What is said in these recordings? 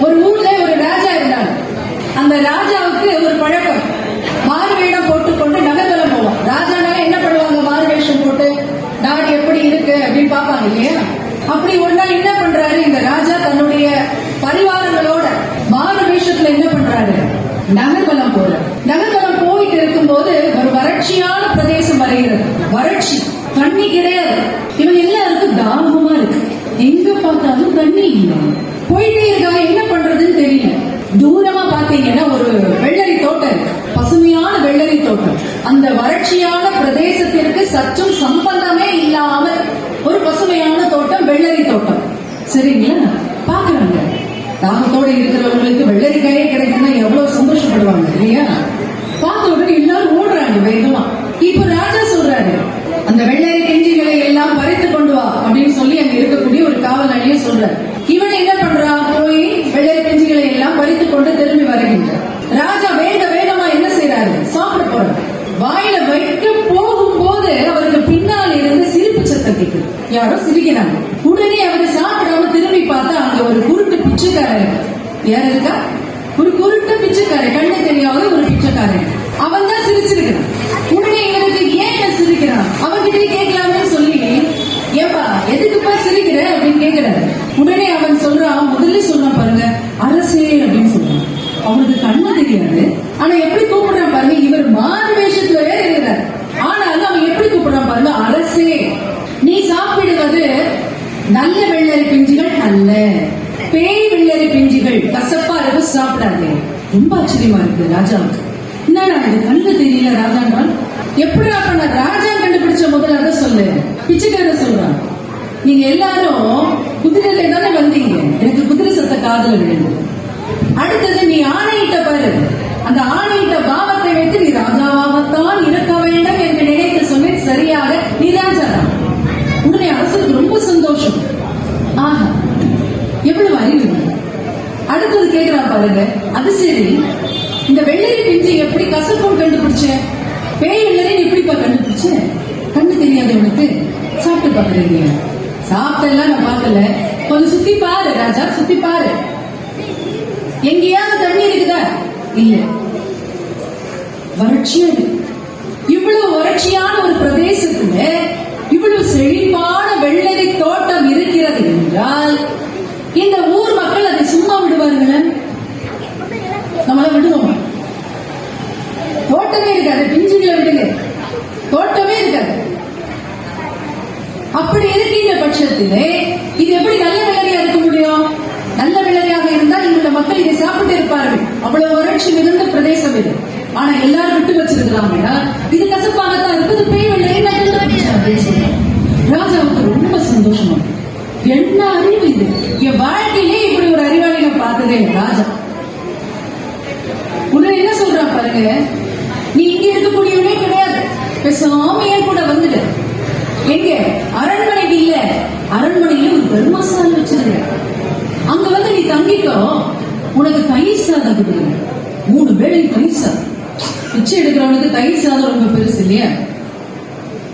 ஒரு ஊர்ல ஒரு ராஜா இருந்தாங்க அந்த ராஜாவுக்கு ஒரு பழக்கம். மாறு வேடம் போட்டுக்கொண்டு நகர்வலம் போவான். ராஜானால என்ன பண்ணுவாங்க? மாறு வேஷம் போட்டு நாடு எப்படி இருக்கு அப்படின்னு பார்ப்பாங்க இல்லையா? அப்படி ஒரு நாள் என்ன பண்றாரு? இந்த ராஜா தன்னுடைய பரிவாரங்களோட மாறு வேஷத்துல என்ன பண்றாரு? நகர்வலம் போல நகர்வலம் போயிட்டு இருக்கும்போது ஒரு வறட்சியான பிரதேசம் வருகிறது. வறட்சி தண்ணி கிடையாது. இவன் எல்லாருக்கும் தாகமா இருக்கு. எங்க பார்த்தாலும் தண்ணி இல்லை. போயிட்டே இருக்காங்க என்ன பண்றதுன்னு தெரியல. தூரமா பாத்தீங்கன்னா ஒரு வெள்ளரி தோட்டம் பசுமையான வெள்ளரி தோட்டம். அந்த வறட்சியான பிரதேசத்திற்கு சற்றும் சம்பந்தமே இல்லாமல் ஒரு பசுமையான தோட்டம் வெள்ளரி தோட்டம். சரிங்களா? பாக்குறாங்க தாகத்தோடு இருக்கிறவங்களுக்கு வெள்ளரிக்காயே கிடைக்குன்னா எவ்வளவு சந்தோஷப்படுவாங்க இல்லையா? பார்த்த உடனே எல்லாரும் ஓடுறாங்க வேகமா. இப்ப ராஜா சொல்றாரு அந்த வெள்ளரி கெஞ்சிகளை எல்லாம் பறித்து கொண்டு வா அப்படின்னு சொல்லி அங்க இருக்கக்கூடிய ஒரு காவலாளியை சொல்றாரு. இவன் என்ன பண்றான் போய் வெள்ளை கெஞ்சிகளை எல்லாம் பறித்து கொண்டு திரும்பி வருகின்றான். ராஜா வேக வேகமா என்ன செய்யறாரு சாப்பிட போறாரு. வாயில வைக்க போகும் போது அவருக்கு பின்னால் இருந்து சிரிப்பு சத்தம் கேட்குது. யாரோ சிரிக்கிறாங்க. உடனே அவர் சாப்பிடாம திரும்பி பார்த்தா அங்க ஒரு குருட்டு பிச்சைக்காரன் யார் இருக்கா? ஒரு குருட்டு பிச்சைக்காரன் கண்ணு தெரியாத ஒரு பிச்சைக்காரன் அவன் தான் சிரிச்சிருக்கிறான். உடனே இவருக்கு ஏன் சிரிக்கிறான்? அவன்கிட்ட கேட்கலாமே கேட்கலாம். ஏப்பா எதுக்குப்பா சிரிக்கிற அப்படின்னு கேக்குறாரு. உடனே அவன் சொல்றான் முதல்ல சொன்ன பாருங்க அரசே அப்படின்னு சொல்றான். அவனுக்கு கண்ணு தெரியாது. ஆனா எப்படி கூப்பிடுறான் பாருங்க இவர் மாறு வேஷத்துல வேற இருக்கிறார். ஆனாலும் அவன் எப்படி கூப்பிடுறான் பாருங்க அரசே நீ சாப்பிடுவது நல்ல வெள்ளரி பிஞ்சுகள் அல்ல. பேய் வெள்ளரி பிஞ்சுகள் கசப்பா இருக்கும் சாப்பிடாதே. ரொம்ப ஆச்சரியமா இருக்கு ராஜாவுக்கு. என்னடா இது கண்ணு தெரியல ராஜான்றான் எப்படி அப்ப நான் ராஜா கண்டுபிடிச்ச முதல்ல அதை சொல்லு. பிச்சைக்கார சொல்றான் நீங்க எல்லாரும் குதிரையில தானே வந்தீங்க. எனக்கு குதிரை சத்த காதல விழுந்தது. அடுத்தது நீ ஆணையிட்ட பாரு. அந்த ஆணையிட்ட பாவத்தை வைத்து நீ ராஜாவாகத்தான் இருக்க வேண்டும் என்று நினைத்து சொன்னேன். சரியாக நீ ராஜா தான் உடனே ரொம்ப சந்தோஷம். ஆஹா எவ்வளவு அறிவு. அடுத்தது கேட்கிறா பாருங்க அது சரி. இந்த வெள்ளரி பிஞ்சு எப்படி கசப்பும் கண்டுபிடிச்ச? பேய் வெள்ளரி எப்படி கண்டுபிடிச்ச? கண்ணு தெரியாது உனக்கு. சாப்பிட்டு பாக்குறீங்க சாப்பிட்டெல்லாம் நான் பார்க்கல. கொஞ்சம் சுத்தி பாரு ராஜா சுத்தி பாரு. எங்கேயாவது தண்ணி இருக்குதா? இல்ல. வறட்சியா இருக்கு. இவ்வளவு வறட்சியான ஒரு பிரதேசத்துல இவ்வளவு செழிப்பான வெள்ளரி தோட்டம் இருக்கிறது என்றால் இந்த ஊர் மக்கள் அதை சும்மா விடுவார்கள்? நம்மள விடுவோம்? தோட்டமே இருக்காது பிஞ்சுகளை விடுங்க. தோட்டமே இருக்காது. அப்படி இருக்கின்ற பட்சத்திலே இது எப்படி நல்ல வெள்ளரியா இருக்க முடியும்? நல்ல வெள்ளரியாக இருந்தால் இந்த மக்கள் இதை சாப்பிட்டு இருப்பார்கள். அவ்வளவு வறட்சி மிகுந்த பிரதேசம் இது. ஆனா எல்லாரும் விட்டு வச்சிருக்கிறாங்கன்னா இது கசப்பாகத்தான் இருப்பது பேய் வெள்ளரி நான் ராஜாவுக்கு ரொம்ப சந்தோஷமா என்ன அறிவு இது? என் வாழ்க்கையிலே இப்படி ஒரு அறிவாளி நான் பார்த்ததே ராஜா. உன்னை என்ன சொல்றான் பாருங்க? நீ இங்க இருக்கக்கூடியவனே கிடையாது. பேசாம ஏன் கூட வந்துட்டு எங்க? அரண்மனைக்கு இல்ல. அரண்மனையில ஒரு தர்மசாலை வச்சிருக்க அங்க வந்து நீ தங்கிக்கோ. உனக்கு தயிர் சாதம் கொடுக்குறேன். மூணு வேளை தயிர் சாதம். பிச்சை எடுக்கிறவனுக்கு தயிர் சாதம் ரொம்ப பெருசு இல்லையா?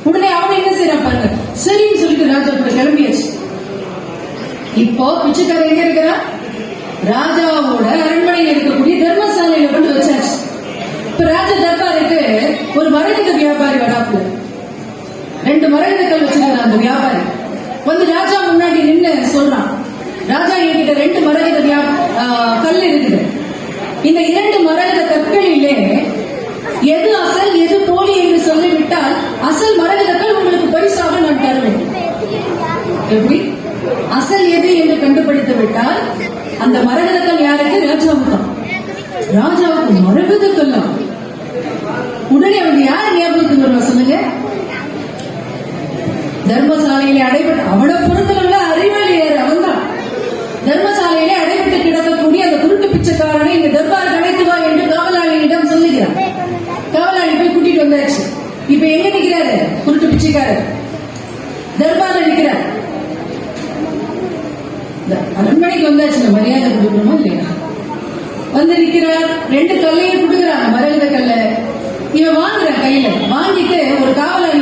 உடனே அவன் என்ன செய்யறான் பாருங்க. சரின்னு சொல்லிட்டு ராஜா கூட கிளம்பியாச்சு. இப்போ பிச்சைக்காரன் எங்க இருக்கிறான்? ராஜாவோட அரண்மனையில் இருக்கக்கூடிய தர்மசாலையில கொண்டு வச்சாச்சு. இப்ப ராஜா தர்பாருக்கு ஒரு மரகத வியாபாரி வடாப்புல ரெண்டு மரகதக்கல் வச்சிருக்கிறான் அந்த வியாபாரி. வந்து ராஜா முன்னாடி நின்று சொல்றான். ராஜா என்கிட்ட ரெண்டு மரகத கல் இருக்குது. இந்த இரண்டு மரகத கற்களிலே எது அசல் எது போலி என்று சொல்லிவிட்டால் அசல் மரகதக்கள் உங்களுக்கு பரிசாக நான் தருவேன். எப்படி? அசல் எது என்று கண்டுபிடித்து விட்டால் அந்த மரகதக்கல் யாருக்கு? ராஜாவுக்கு தான். ராஜாவுக்கு மரகதக்கல்லா உடனே அவங்க யார் ஞாபகத்துக்கு வருவா சொல்லுங்க? தர்மசாலையிலே அடைபட்டு அவனை பொறுத்தவங்கள அறிவாளி அவன் தான் தர்மசாலையிலே அடைபட்டு கிடக்கக்கூடிய அந்த குருட்டு பிச்சைக்காரனை இந்த தர்பார் அழைத்து வா என்று காவலாளியிடம் சொல்லுகிறான் காவலாளி போய் கூட்டிட்டு வந்தாச்சு. இப்ப எங்க நிக்கிறாரு? குருட்டு பிச்சைக்காரர். தர்பார்ல நிக்கிறார். அரண்மனைக்கு வந்தாச்சு. இந்த மரியாதை கொடுக்கணுமா இல்லையா? வந்து நிக்கிறார். ரெண்டு கல்லையும் கொடுக்குறாங்க. மரகத கல்ல. இவன் வாங்குறான் கையில. வாங்கிட்டு ஒரு காவலாளி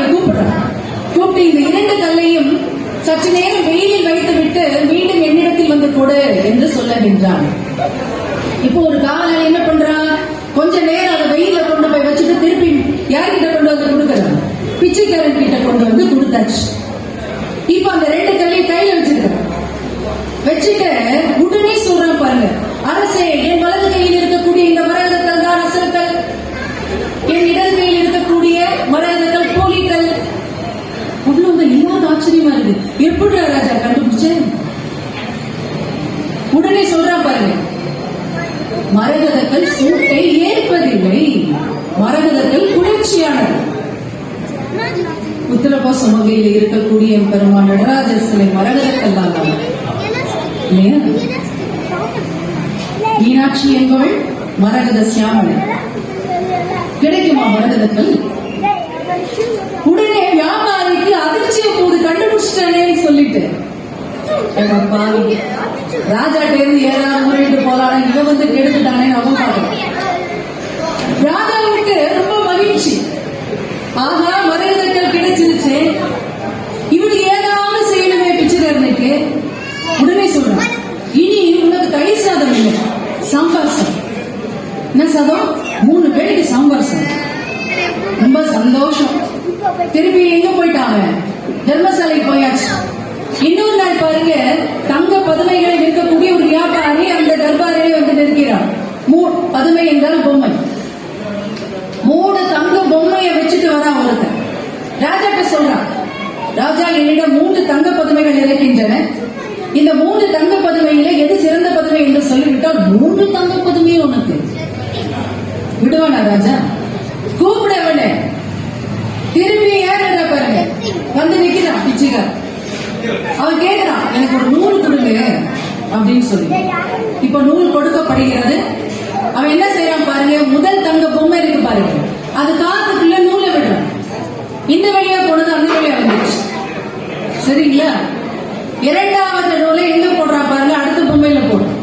போட்டு இந்த இரண்டு கல்லையும் சற்று நேரம் வெயிலில் வைத்து விட்டு மீண்டும் என்னிடத்தில் வந்து கொடு என்று சொல்லுகின்றான். இப்போ ஒரு காவலர் என்ன பண்றா? கொஞ்ச நேரம் அதை வெயில கொண்டு போய் வச்சுட்டு திருப்பி யார்கிட்ட கொண்டு வந்து கொடுக்கறான் பிச்சைக்காரன் கிட்ட கொண்டு வந்து கொடுத்தாச்சு. இப்ப அந்த ரெண்டு கல்லையும் கையில வச்சிருக்கான் வச்சுட்டு உடனே சொல்றான் பாருங்க அரசே என் வலது கையில் இருக்கக்கூடிய இந்த மரகதக்கல் தான் அசல்கள் என் இடது கையில் இருக்கக்கூடிய மரகதக்கல் போலிகள் அவ்வளவு எல்லாரும் ஆச்சரியமா இருக்கு எப்படி ராஜா கண்டுபிடிச்சேன்? உடனே சொல்றா பாருங்க. மரகதக்கள் சூட்டை ஏற்பதில்லை. மரகதக்கள் குளிர்ச்சியானது. உத்தரகோசம் வகையில் இருக்கக்கூடிய பெருமான் நடராஜ சிலை மரகதக்கல் தான் இல்லையா? மீனாட்சி என்பவள் மரகத சியாமலை. கிடைக்குமா மரகதக்கள் உடனே வியாபாரிக்கு அதிர்ச்சிய போது கண்டுபிடிச்சிட்டானேன்னு சொல்லிட்டு. ஏடா பாவி. ஏதாவது முறையிட்டு போலாம் இவன் வந்து கெடுத்துட்டானே அவன் பாருங்க ராஜாவுக்கு ரொம்ப மகிழ்ச்சி ஆஹா மரகதக்கல் கிடைச்சிருச்சு இவனு ஏதாவது செய்யணுமே பிச்சைக்காரனுக்கு உடனே சொல்றான் இனி உனக்கு தயிர் சாதம் இல்லை சாம்பார் சாதம் என்ன சாதம் மூணு பேருக்கு சாம்பார் சாதம் ரொம்ப சந்தோஷம் திருப்பி எங்க போயிட்டாங்க தர்மசாலைக்கு போயாச்சு இன்னொரு நாள் பாருங்க தங்க பதுமைகளை விற்கக்கூடிய ஒரு வியாபாரி அந்த தர்பாரிலே வந்து நிற்கிறார் மூ பதுமை என்றால் பொம்மை மூணு தங்க பொம்மையை வச்சுட்டு வரான் ஒருத்தன் ராஜாட்ட சொல்றான் ராஜா என்னிடம் மூன்று தங்க பதுமைகள் இருக்கின்றன இந்த மூன்று தங்க பதுமையில எது சிறந்த பதுமை என்று சொல்லிவிட்டால் மூன்று தங்க பதுமையே உனக்கு விடுவானா ராஜா. கூப்பிடவனே திரும்பி ஏறா பாருங்க. வந்து நிக்கிறான் பிச்சைக்கார் அவன் கேட்கிறான் எனக்கு ஒரு நூல் கொடுங்க அப்படின்னு சொல்லி. இப்ப நூல் கொடுக்கப்படுகிறது. அவன் என்ன செய்யறான் பாருங்க முதல் தங்க பொம்மை இருக்கு பாருங்க. அது காத்துக்குள்ள நூலை விடுறான். இந்த வழியா போனது அந்த வழியா வந்துச்சு. சரிங்களா? இரண்டாவது நூலை எங்க போடுறான் பாருங்க அடுத்த பொம்மையில போடும்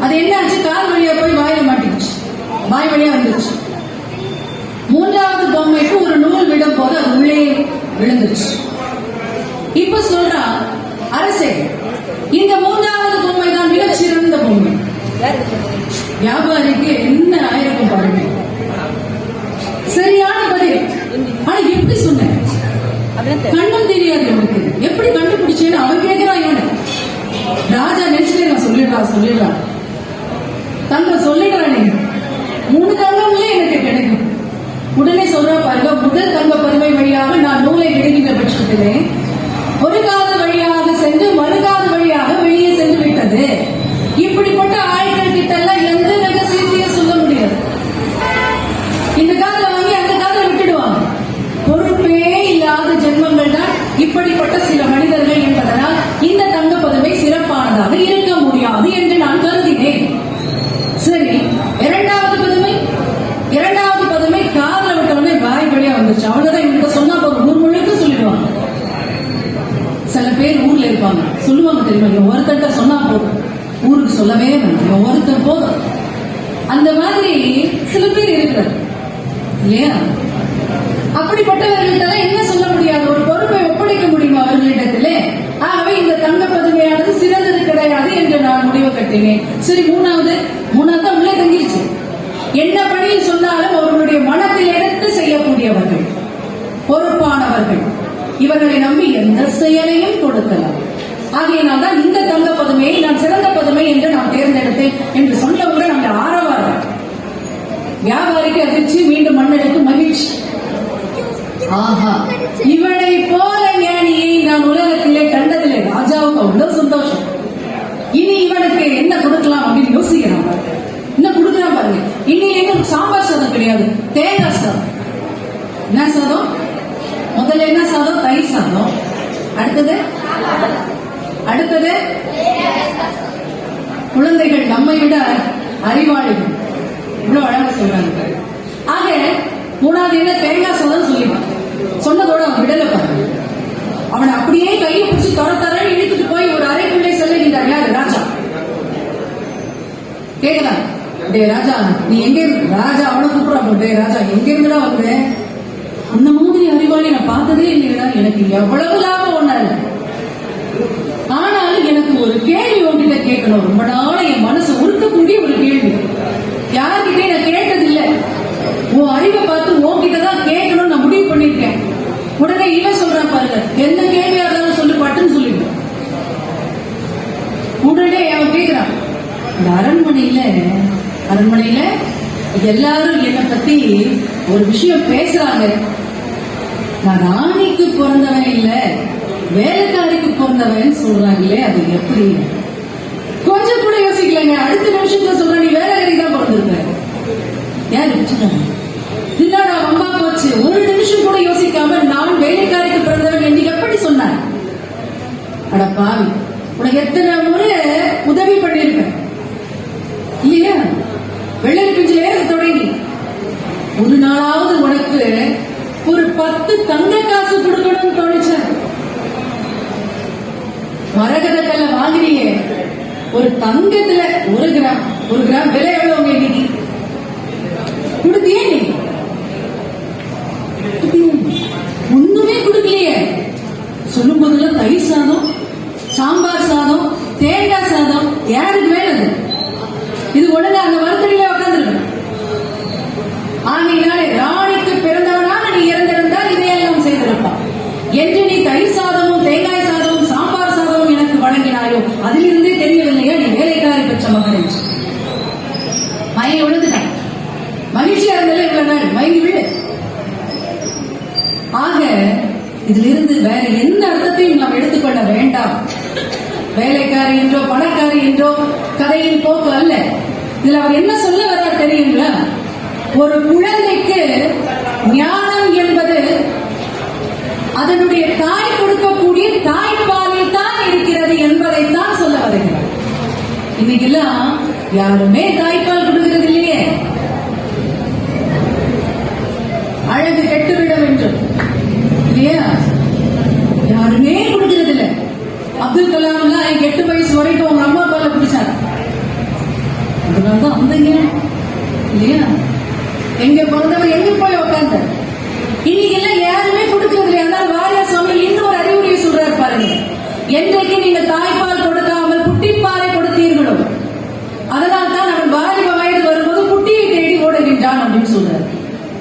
அது என்ன ஆச்சு கால் வழியா போய் வாயில வாய் வழியா வந்துருச்சு மூன்றாவது பொம்மைக்கு ஒரு நூல் விடும் போது அது உள்ளே விழுந்துருச்சு. இப்ப சொல்றா அரசே இந்த மூன்றாவது பொம்மை தான் மிகச் சிறந்த பொம்மை. வியாபாரிக்கு என்ன ஆயிருக்கும் பாருங்க. சரியான பதில். ஆனா எப்படி சொன்னேன். கண்ணும் தெரியாது உனக்கு இந்த காதல வாங்கி அந்த காதல விட்டுடுவாங்க. பொறுப்பே இல்லாத ஜென்மங்கள் தான் இப்படிப்பட்ட சில மனிதர்கள் என்பதனால் இந்த தங்க பதவி சிறப்பானதாக இருக்க முடியாது என்று நான் கருதினேன். சரி இரண்டாவது பதுமை? இரண்டாவது பதுமை காதல விட்டவனே வாய் வழியா வந்துச்சு அவ்வளவுதான் இவங்க சொன்னா போதும் ஊர் முழுக்க சொல்லிடுவாங்க. சில பேர் ஊர்ல இருப்பாங்க. சொல்லுவாங்க தெரியுமா? இவன் ஒருத்தர்கிட்ட சொன்னா போதும். ஊருக்கு சொல்லவே வேண்டாம் இவன் ஒருத்தர் போதும். அந்த மாதிரி சில பேர் இருக்கிறார் இல்லையா? அப்படிப்பட்டவர்கள்ட்ட என்ன சொல்ல முடியாது? ஒரு பொறுப்பை ஒப்படைக்க முடியுமா அவர்களிடத்திலே? ஆகவே இந்த தங்க பதுமையானது சிறந்தது கிடையாது என்று நான் முடிவு கட்டினேன். சரி மூணாவது. மூணாவது தான் உள்ளே தங்கிருச்சு. என்ன பணியில் சொன்னாலும் அவர்களுடைய மனத்தில் எடுத்து செய்யக்கூடியவர்கள் பொறுப்பானவர்கள். இவர்களை நம்பி எந்த செயலையும் கொடுக்கலாம். ஆகையினால் தான் இந்த தங்க பதுமையை நான் சிறந்த பதுமை என்று நான் தேர்ந்தெடுத்தேன் என்று சொன்னவுடன் அந்த ஆரவாரம் வியாபாரிக்கு அதிர்ச்சி மீண்டும் மண்ணெடுத்து மகிழ்ச்சி. ஆஹா. இவனை போல ஞானியை நான் உலகத்திலே கண்டதில்லை. ராஜாவுக்கு அவ்வளவு சந்தோஷம். இனி இவனுக்கு என்ன கொடுக்கலாம் அப்படின்னு யோசிக்கிறான். பாருங்க. என்ன கொடுக்கலாம் பாருங்க. இன்னைக்கு சாம்பார் சாதம் கிடையாது. தேங்காய் சாதம். என்ன சாதம்? முதல்ல என்ன சாதம்? தயிர் சாதம். அடுத்தது? அடுத்தது? குழந்தைகள் நம்மை விட அறிவாளிகள். இவ்வளவு அழகா சொல்றாங்க பாரு. ஆக மூணாவது என்ன? தேங்காய் சாதம் சொல்லிடுவான் சொன்னதோட அவன் விடல பாருங்க அவனை அப்படியே கையை பிடிச்சி தர இழுத்துட்டு போய் ஒரு அறைக்குள்ளே செல்லுகின்றார் யாரு? ராஜா. கேக்குதா? டே ராஜா நீ எங்க இருந்து ராஜா அவனை கூப்பிடுறான் டே ராஜா எங்க இருந்துடா வந்த? அந்த மாதிரி அறிவாளி நான் பார்த்ததே இல்லைடா எனக்கு எவ்வளவு லாபம் ஒண்ணாரு ஆனாலும் எனக்கு ஒரு கேள்வி உங்ககிட்ட கேட்கணும். ரொம்ப நாளா என் மனசு உருக்கக்கூடிய ஒரு கேள்வி யார்கிட்டே நான் கேட்டதில்லை உன் அறிவை பார்த்து உன்கிட்ட தான் கேட்கணும்னு நான் முடிவு பண்ணிருக்கேன் உடனே இவன் சொல்றான் பாருங்க எந்த கேள்வியா இருந்தாலும் சொல்லு பட்டுன்னு சொல்லிட்டு உடனே அவன் கேக்குறான் இந்த அரண்மனையில அரண்மனையில எல்லாரும் என்னை பத்தி ஒரு விஷயம் பேசுறாங்க. நான் ராணிக்கு பிறந்தவன் இல்ல வேலைக்காரிக்கு பிறந்தவன் சொல்றாங்களே அது எப்படி? கொஞ்சம் கூட யோசிக்கலங்க அடுத்த நிமிஷத்துல சொல்ற நீ வேலைக்காரி தான் பிறந்திருக்க. யார் வச்சுட்டாங்க? அட பாவி. உனக்கு எத்தனை முறை உதவி பண்ணிருப்பேன் இல்லையா? வெள்ளரி பிஞ்சில தொடங்கி. ஒரு நாளாவது உனக்கு ஒரு பத்து தங்க காசு கொடுக்கணும்னு தோணுச்ச. மரகத கல்ல வாங்கினியே. ஒரு தங்கத்துல ஒரு கிராம் ஒரு கிராம் விலை எவ்வளவு இன்னைக்கு கொடுத்தியே நீ கொடுத்தியா நீ? ஒண்ணுமே கொடுக்கலையே சொல்லும் போதெல்லாம் தயிர் சாதம் சாம்பார் சாதம் தேங்காய் சாதம் யாருக்கு மேலது இது உடனே அந்த மரத்தடியில உட்காந்துருக்கு ஆகையினாலே ராணிக்கு பிறந்தவனாக நீ இறந்திருந்தால் இதையெல்லாம் செய்திருப்பான் என்று நீ தயிர் சாதமும் தேங்காய் சாதமும் சாம்பார் சாதமும் எனக்கு வழங்கினாயோ அதிலிருந்தே தெரியவில்லையா நீ வேலைக்காரி பெற்ற மகன் என்று மயங்கி விழுந்துட்டான் மகிழ்ச்சியா இருந்தாலே இவ்வளவு நாள் மயங்கி விழு ஆக இதிலிருந்து வேற எந்த அர்த்தத்தையும் நாம் எடுத்துக்கொள்ள வேண்டாம் வேலைக்காரி என்றோ பணக்காரி என்றோ கதையின் போக்கு அல்ல. இதுல அவர் என்ன சொல்ல வர்றார் தெரியுங்களா? ஒரு குழந்தைக்கு ஞானம் என்பது அதனுடைய தாய் கொடுக்கக்கூடிய தாய்ப்பாலில் தான் இருக்கிறது என்பதை தான் சொல்ல வருகிறார். இன்னைக்கெல்லாம் யாருமே தாய்ப்பால் கொடுக்கிறது இல்லையே. அழகு கெட்டுவிடும் என்று இல்லையா யாருமே கொடுக்கிறது இல்ல அப்துல் கலாம் எல்லாம் எட்டு வயசு வரைக்கும் அவங்க அம்மா அப்பால பிடிச்சாங்க அதனாலதான் வந்தீங்க இல்லையா எங்க பிறந்தவர் எங்க போய் உட்கார்ந்த இன்னைக்கு எல்லாம் யாருமே கொடுக்கிறது இல்லையா அதனால வாரியார் சுவாமி இன்னும் ஒரு அறிவுரையை சொல்றாரு பாருங்க என்றைக்கு நீங்க தாய்ப்பால் கொடுக்காமல் குட்டிப்பாலை கொடுத்தீர்களோ அதனால் தான் அவன் வாலிப வயது வரும்போது குட்டியை தேடி ஓடுகின்றான் அப்படின்னு சொல்றாரு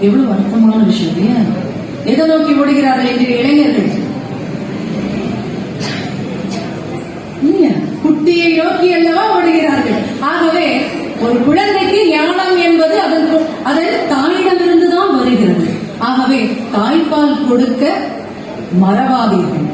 எவ்வளவு வருத்தமான விஷயம் இல்லையா எதை நோக்கி ஓடுகிறார்கள் என்று இளைஞர்கள்? குட்டியை நோக்கி அல்லவா ஓடுகிறார்கள்? ஆகவே ஒரு குழந்தைக்கு ஞானம் என்பது அதன் அதன் தாயிடமிருந்து தான் வருகிறது. ஆகவே தாய்ப்பால் கொடுக்க மறவாதீர்கள்.